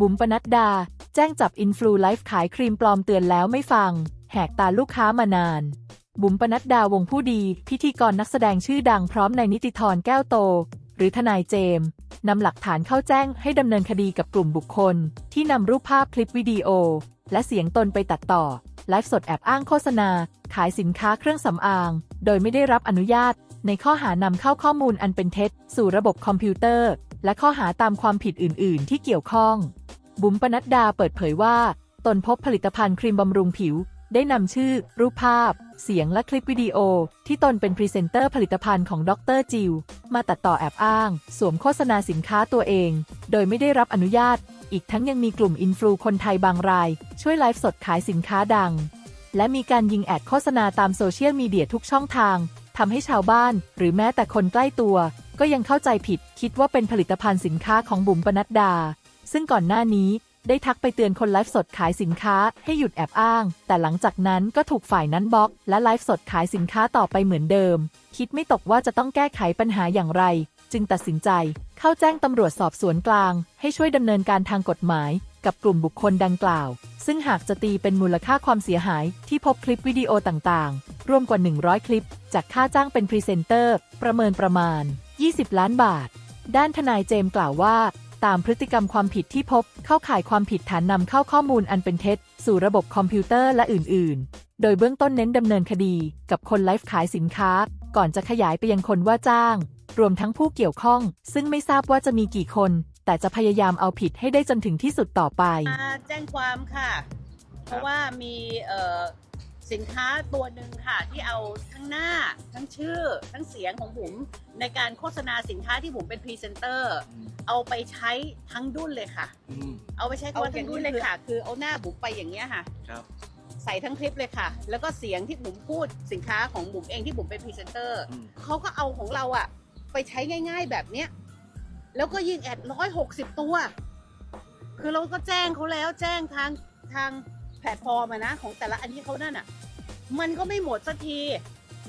บุ๋มปนัดดา แจ้งจับอินฟลูไลฟ์ขายครีมปลอมเตือนแล้วไม่ฟัง แหกตาลูกค้ามานาน บุ๋มปนัดดาวงผู้ดี พิธีกรนักแสดงชื่อดังพร้อมในนิติธรแก้วโต หรือทนายเจมส์นำหลักฐานเข้าแจ้งให้ดำเนินคดีกับกลุ่มบุคคล ที่นำรูปภาพคลิปวิดีโอ และเสียงตนไปตัดต่อไลฟ์สดแอบอ้างโฆษณา ขายสินค้าเครื่องสำอาง โดยไม่ได้รับอนุญาต ในข้อหานำเข้าข้อมูลอันเป็นเท็จ สู่ระบบคอมพิวเตอร์ และข้อหาตามความผิดอื่น ๆ ที่เกี่ยวข้อง บุ๋มปนัดดาเปิดเผยว่า ตนพบผลิตภัณฑ์ครีมบำรุงผิว ได้นำชื่อ รูปภาพ เสียงและคลิปวิดีโอ ที่ตนเป็นพรีเซนเตอร์ผลิตภัณฑ์ของดรจิว มาตัดต่อแอบอ้าง สวมโฆษณาสินค้าตัวเอง โดยไม่ได้รับอนุญาต อีกทั้งยังมีกลุ่มอินฟลูคนไทยบางราย ช่วยไลฟ์สดขายสินค้าดัง และมีการยิงแอดโฆษณาตามโซเชียลมีเดียทุกช่องทางทำให้ชาวบ้าน หรือแม้แต่คนใกล้ตัว ก็ยังเข้าใจผิด คิดว่าเป็นผลิตภัณฑ์สินค้าของบุ๋มปนัดดา ซึ่งก่อนหน้านี้ได้ทักไปเตือนคนไลฟ์สดขายสินค้าให้หยุดแอบอ้าง แต่หลังจากนั้นก็ถูกฝ่ายนั้นบล็อก และไลฟ์สดขายสินค้าต่อไปเหมือนเดิม คิดไม่ตกว่าจะต้องแก้ไขปัญหาอย่างไร จึงตัดสินใจ เข้าแจ้งตำรวจสอบสวนกลาง ให้ช่วยดำเนินการทางกฎหมาย กับกลุ่มบุคคลดังกล่าว ซึ่งหากจะตีเป็นมูลค่าความเสียหายที่พบคลิปวิดีโอต่างๆ รวมกว่า 100 คลิป จากค่าจ้างเป็นพรีเซนเตอร์ประเมินประมาณ 20 ล้านบาทด้านทนายเจมกล่าวว่า ตามพฤติกรรมความผิดที่พบ เข้าข่ายความผิดฐานนำเข้าข้อมูลอันเป็นเท็จ สู่ระบบคอมพิวเตอร์และอื่น ๆ โดยเบื้องต้นเน้นดำเนินคดี กับคนไลฟ์ขายสินค้า ก่อนจะขยายไปยังคนว่าจ้าง รวมทั้งผู้เกี่ยวข้อง ซึ่งไม่ทราบว่าจะมีกี่คน แต่จะพยายามเอาผิดให้ได้จนถึงที่สุดต่อไป มาแจ้งความค่ะ เพราะว่ามีเอ่อ สินค้าตัวหนึ่งค่ะที่เอาทั้งหน้าทั้งชื่อ ทั้งเสียงของบุ๋มในการโฆษณาสินค้าที่บุ๋มเป็นพรีเซนเตอร์เอาไปใช้ทั้งดุ้นเลยค่ะอืมเอาไปใช้คำว่าทั้งดุ้นเลยค่ะ คือเอาหน้าบุ๋มไปอย่างเงี้ยค่ะครับใส่ทั้งคลิปเลยค่ะ แล้วก็เสียงที่บุ๋มพูดสินค้าของบุ๋มเองที่บุ๋มเป็นพรีเซนเตอร์อืมเขาก็เอาของเราอะไปใช้ง่าย ๆแบบเนี้ยแล้วก็ยิงแอดร้อยหกสิบตัว คือเราก็แจ้งเขาแล้วแจ้งทางทางแพลตฟอร์มอะนะของแต่ละอันที่เขานั่นอะ มันก็ไม่หมดสักที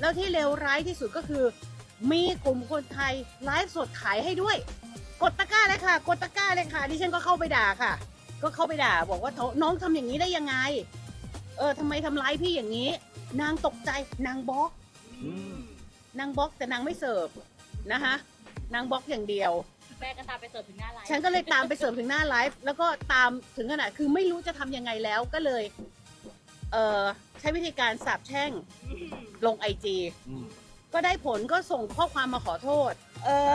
แล้วที่เลวร้ายที่สุดก็คือ มีกลุ่มคนไทยไลฟ์สดขายให้ด้วย กดตะกร้าเลยค่ะ กดตะกร้าเลยค่ะดิฉันก็เข้าไปด่าค่ะ ก็เข้าไปด่า บอกว่าน้องทำอย่างนี้ได้ยังไง เออทำไมทำร้ายพี่อย่างนี้ นางตกใจนางบล็อกอืมนางบล็อกแต่นางไม่เสิร์ฟนะคะนางบล็อกอย่างเดียวแม่ก็ตามไปเสิร์ฟถึงหน้าไลฟ์ฉันก็เลยตามไปเสิร์ฟถึงหน้าไลฟ์แล้วก็ตามถึงขนาดคือไม่รู้จะทำยังไงแล้วก็เลย เออใช้วิธีการสาบแช่งลงไอจีอืมก็ได้ผลก็ส่งข้อความมาขอโทษ เออ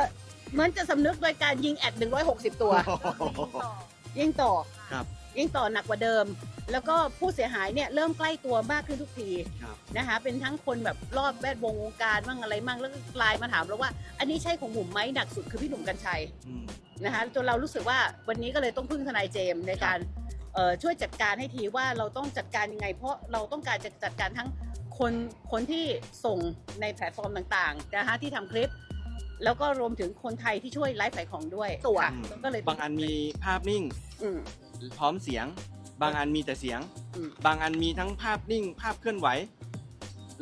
เหมือนจะสำนึกโดยการยิงแอด160 ตัว ยิงต่อครับ ยิงต่อหนักกว่าเดิม แล้วก็ผู้เสียหายเนี่ยเริ่มใกล้ตัวมากขึ้นทุกทีครับนะคะ เป็นทั้งคนแบบรอบแวดวงวงการบ้างอะไรบ้างแล้วก็ไลน์มาถามเราว่า อันนี้ใช่ของหนุ่มไหมหนักสุดคือพี่หนุ่มกัญชัยอืมนะคะจนเรารู้สึกว่าวันนี้ก็เลยต้องพึ่งทนายเจมส์ในการเอ่อ ช่วยจัดการให้ทีว่าเราต้องจัดการยังไง เพราะเราต้องการจะจัดการทั้งคนคนที่ส่งในแพลตฟอร์มต่างๆนะคะที่ทำคลิป แล้วก็รวมถึงคนไทยที่ช่วยไลฟ์ขายของด้วยตัวอืมก็เลยบางอันมีภาพนิ่งอืมพร้อมเสียง บางอันมีแต่เสียงอืมบางอันมีทั้งภาพนิ่ง ภาพเคลื่อนไหว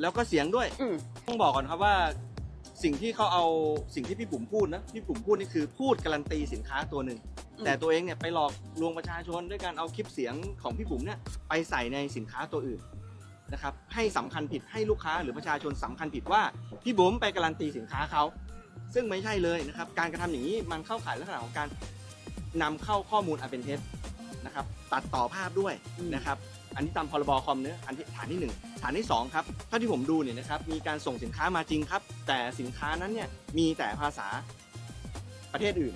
แล้วก็เสียงด้วยอืมต้องบอกก่อนครับว่าสิ่งที่เขาเอาสิ่งที่พี่ปุ๋มพูดนะพี่ปุ๋มพูดนี่คือพูดการันตีสินค้าตัวหนึ่งอืม แต่ตัวเองเนี่ยไปหลอกลวงประชาชนด้วยการเอาคลิปเสียงของพี่ปุ๋มเนี่ยไปใส่ในสินค้าตัวอื่นนะครับให้สำคัญผิดให้ลูกค้าหรือประชาชนสำคัญผิดว่าพี่บุ๋มไปการันตีสินค้าเขาซึ่งไม่ใช่เลยนะครับการกระทำอย่างนี้มันเข้าข่ายลักษณะของการนำเข้าข้อมูลอันเป็นเท็จนะครับตัดต่อภาพด้วยนะครับอันนี้ตามพรบคอมเนื้อะอันที่ฐานที่หนึ่งฐานที่สองครับเท่าที่ผมดูเนี่ยนะครับมีการส่งสินค้ามาจริงครับ แต่สินค้านั้นเนี่ยมีแต่ภาษาประเทศอื่น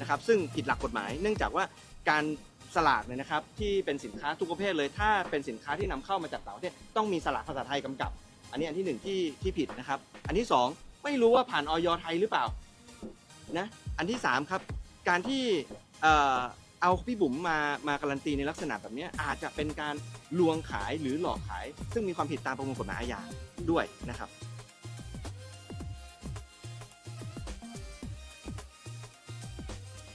นะครับซึ่งผิดหลักกฎหมาย เนื่องจากว่าการสลากเนี่ยนะครับที่เป็นสินค้าทุกประเภทเลย ถ้าเป็นสินค้าที่นำเข้ามาจากต่างประเทศต้องมีสลากภาษาไทยกำกับ อันนี้อันที่หนึ่งที่ที่ผิดนะครับ อันที่สองไม่รู้ว่าผ่านออยไทยหรือเปล่านะอันที่สามครับการที่เอ่อเอาพี่บุ๋มมามาการันตีในลักษณะแบบเนี้ยอาจจะเป็นการลวงขายหรือหลอกขาย ซึ่งมีความผิดตามประมวลกฎหมายอาญาด้วยนะครับ